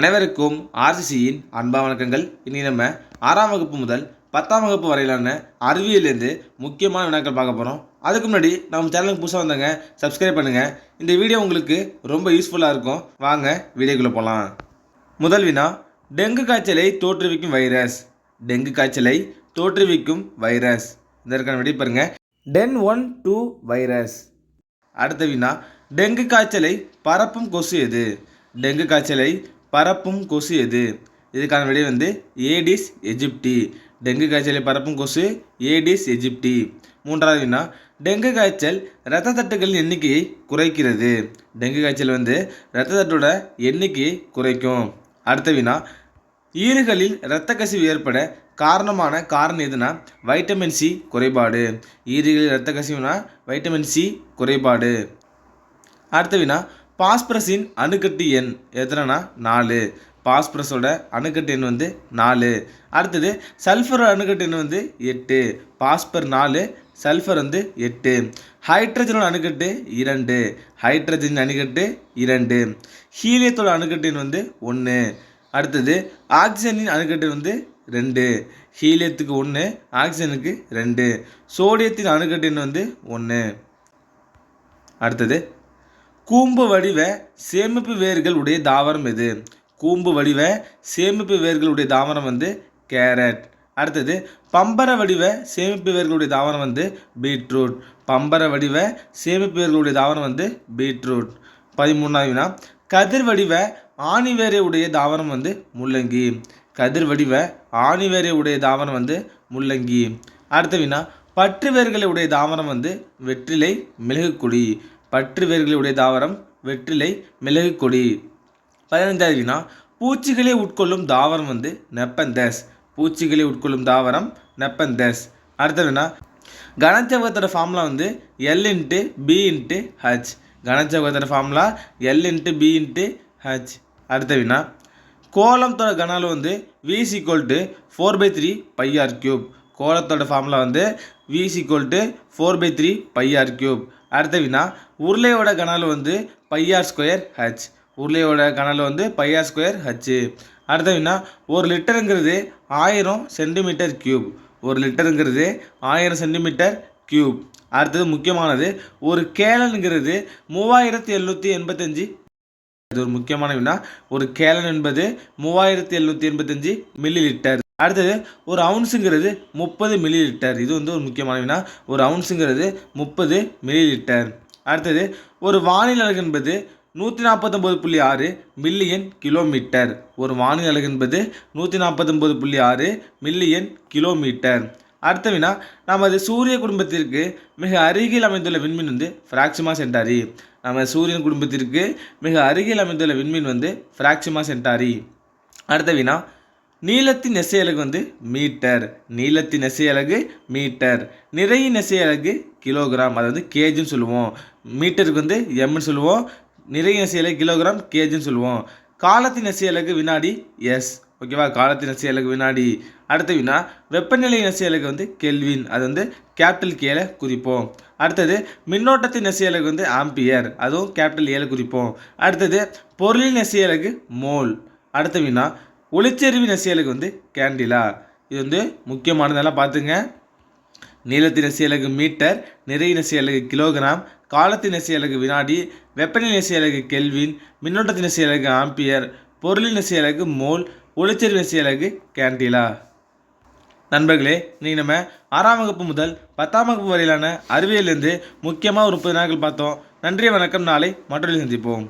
அனைவருக்கும் ஆர்சிசியின் அன்பா வணக்கங்கள். இனி நம்ம ஆறாம் வகுப்பு முதல் பத்தாம் வகுப்பு வரையிலான அறிவியலேருந்து முக்கியமான வினாக்கள் பார்க்க போகிறோம் அதுக்கு முன்னாடி நம்ம சேனலுக்கு புதுசாக வந்தாங்க சப்ஸ்கிரைப் பண்ணுங்கள் இந்த வீடியோ உங்களுக்கு ரொம்ப யூஸ்ஃபுல்லாக இருக்கும். வாங்க வீடியோக்குள்ளே போகலாம் முதல் வினா டெங்கு காய்ச்சலை தோற்றுவிக்கும் வைரஸ். டெங்கு காய்ச்சலை தோற்றுவிக்கும் வைரஸ். இதற்கான விடை பாருங்கள் டென் ஒன் டூ வைரஸ். அடுத்த வினா டெங்கு காய்ச்சலை பரப்பும் கொசு எது? டெங்கு காய்ச்சலை பரப்பும் கொசு எது? இதுக்கான விடை வந்து ஏடிஸ் எஜிப்டி. டெங்கு காய்ச்சலை பரப்பும் கொசு ஏடிஸ் எஜிப்டி. மூன்றாவது வினா டெங்கு காய்ச்சல் இரத்த தட்டுகளின் எண்ணிக்கையை குறைக்கிறது. டெங்கு காய்ச்சல் வந்து இரத்த தட்டோட எண்ணிக்கையை குறைக்கும். அடுத்த வினா ஈறுகளில் இரத்த கசிவு ஏற்பட காரணமான காரணம் எதுனா வைட்டமின் சி குறைபாடு. ஈறுகளில் இரத்த கசிவுனா வைட்டமின் சி குறைபாடு. அடுத்த வினா பாஸ்பரஸின் அணுக்கட்டு எண் எத்தனைனா நாலு. பாஸ்பரஸோட அணுக்கட்டு எண் வந்து நாலு. அடுத்தது சல்ஃபர் அணுக்கட்டு எண் வந்து எட்டு. பாஸ்பர் நாலு சல்ஃபர் வந்து எட்டு. ஹைட்ரஜனோட அணுக்கட்டு இரண்டு. ஹைட்ரஜன் அணுக்கட்டு இரண்டு. ஹீலியத்தோட அணுக்கட்டு எண் வந்து ஒன்று அடுத்தது ஆக்சிஜனின் அணுக்கட்டு வந்து ரெண்டு. ஹீலியத்துக்கு ஒன்று ஆக்சிஜனுக்கு ரெண்டு. சோடியத்தின் அணுக்கட்டு எண் வந்து ஒன்று அடுத்தது கூம்பு வடிவ சேமிப்பு வேர்கள் உடைய தாவரம் எது? கூம்பு வடிவ சேமிப்பு வேர்களுடைய தாவரம் வந்து கேரட். அடுத்தது பம்பர வடிவ சேமிப்பு வேர்களுடைய தாவரம் வந்து பீட்ரூட். பம்பர வடிவ சேமிப்பு வேர்களுடைய தாவரம் வந்து பீட்ரூட். பதிமூணாவது வினா கதிர் வடிவ ஆணிவேரை உடைய தாவரம் வந்து முள்ளங்கி. கதிர் வடிவ ஆணிவேரை உடைய தாவரம் வந்து முள்ளங்கி. அடுத்த வினா பற்று வேர்களை உடைய தாவரம் வந்து வெற்றிலை மிளகுக்கொடி. பற்று வேர்களுடைய தாவரம் வெற்றிலை மிளகு கொடி. பதினைந்தாவது வினா பூச்சிகளை உட்கொள்ளும் தாவரம் வந்து நெப்பந்தஸ். பூச்சிகளை உட்கொள்ளும் தாவரம் நெப்பந்தஸ். அடுத்த வினா கனச்சவகத்தோட ஃபார்முலா வந்து L into B into H கனச்சவகத்தோட formula L into B into H அடுத்த வினா கோலத்தோட கனால வந்து V is equal to four pi three pi r cube கோலத்தோட formula வந்து V equal to four pi three pi r cube அடுத்த வினா உருளையோட கனல் வந்து pi r square H உருளையோட கனல் வந்து பையார் ஸ்கொயர் ஹச் அடுத்த வினா ஒரு லிட்டருங்கிறது ஆயிரம் சென்டிமீட்டர் கியூப் ஒரு லிட்டருங்கிறது ஆயிரம் சென்டிமீட்டர் கியூப் அடுத்தது முக்கியமானது ஒரு கேலனுங்கிறது மூவாயிரத்தி எழுநூற்றி எண்பத்தஞ்சு. இது ஒரு முக்கியமான வினா. ஒரு கேலன் என்பது மூவாயிரத்தி எழுநூற்றி எண்பத்தஞ்சு மில்லி லிட்டர் அடுத்தது ஒரு அவுன்ஸுங்கிறது முப்பது மில்லி லிட்டர் இது வந்து ஒரு முக்கியமான வினா. ஒரு அவுன்ஸுங்கிறது முப்பது மில்லி லிட்டர் அடுத்தது ஒரு வானிலை அழகு என்பது நூற்றி நாற்பத்தொம்பது புள்ளி ஆறு மில்லியன் கிலோமீட்டர். ஒரு வானிலை அழகு என்பது நூற்றி நாற்பத்தொம்போது புள்ளி ஆறு மில்லியன் கிலோமீட்டர். அடுத்த வினா நமது சூரிய குடும்பத்திற்கு மிக அருகில் அமைந்துள்ள விண்மீன் வந்து ஃப்ராக்சிமா சென்டாரி நம்ம சூரியன் குடும்பத்திற்கு மிக அருகில் அமைந்துள்ள விண்மீன் வந்து ஃப்ராக்சிமா சென்டாரி அடுத்த வினா நீளத்தின் நெசையலகு வந்து மீட்டர். நீளத்தின் நெசையலகு மீட்டர். நிறையின் நெசையலகு கிலோகிராம் அதை வந்து கேஜின்னு சொல்லுவோம். மீட்டருக்கு வந்து எம்னு சொல்லுவோம். நிறைய நெசையலகு கிலோகிராம் கேஜின்னு சொல்லுவோம். காலத்தின் நெசையலகு வினாடி எஸ் ஓகேவா காலத்தின் நெசையலகு வினாடி. அடுத்த வினா வெப்பநிலை நெசையலகு வந்து கெல்வின். அது வந்து கேபிட்டல் கேல குறிப்போம். அடுத்தது மின்னோட்டத்தின் நெசையலகு வந்து ஆம்பியர். அதுவும் கேபிட்டல் ஏல குறிப்போம். அடுத்தது பொருளின் நெசையலகு மோல். அடுத்த வினா ஒளிச்செறிவின் எசையலகு வந்து கேண்டிலா. இது வந்து முக்கியமானதெல்லாம் பார்த்துங்க. நீளத்தின் எசையலகு மீட்டர் நிறையின எசையலகு கிலோகிராம் காலத்தின எசையலகு வினாடி வெப்பநிலை எசையலகு கெல்வின் மின்னோட்டத்தின் எசையலகு ஆம்பியர் பொருளின் எசையலகு மோல் ஒளிச்செறிவின எசையலகு கேண்டிலா. நண்பர்களே நீங்கள் நம்ம ஆறாம் வகுப்பு முதல் பத்தாம் வகுப்பு வரையிலான அறிவியலேருந்து முக்கியமாக ஒரு முப்பது நாட்கள் பார்த்தோம். நன்றி வணக்கம். நாளை மற்றொரு சந்திப்போம்.